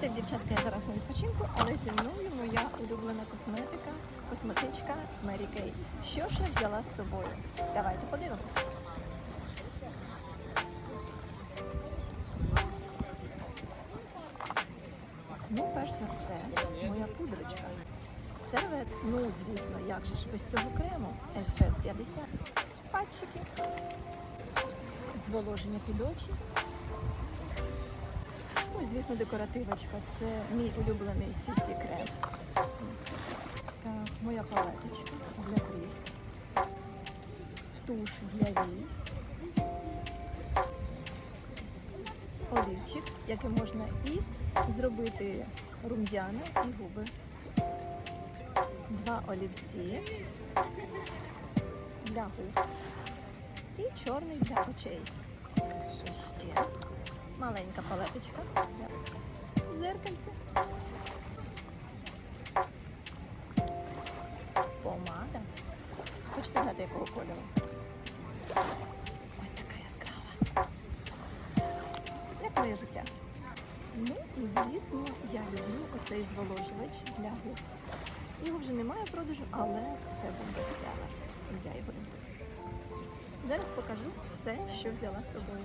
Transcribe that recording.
так, дівчатка, я зараз на відпочинку, але зі мною моя улюблена косметика, косметичка Мері Кей. Що ж я взяла з собою? Давайте подивимося. Ну, перш за все, моя пудрочка. Сервет, ну, звісно, як же ж без цього крему SPF 50. Патчики, зволоження під очі. Звісно, декоративочка. Це мій улюблений CC крем. Так, моя палеточка для брів. Туш для вій. Олівчик, яким можна і зробити рум'яна і губи. Два олівці для губ. І чорний для очей. Що ще? Маленька палеточка зеркальце. Помада. Хочете знати якого кольору? Ось така яскрава. Як моє життя. Ну звісно, я люблю оцей зволожувач для губ. Його вже немає в продажу, але це був бестселер. Я його люблю. Зараз покажу все, що взяла з собою.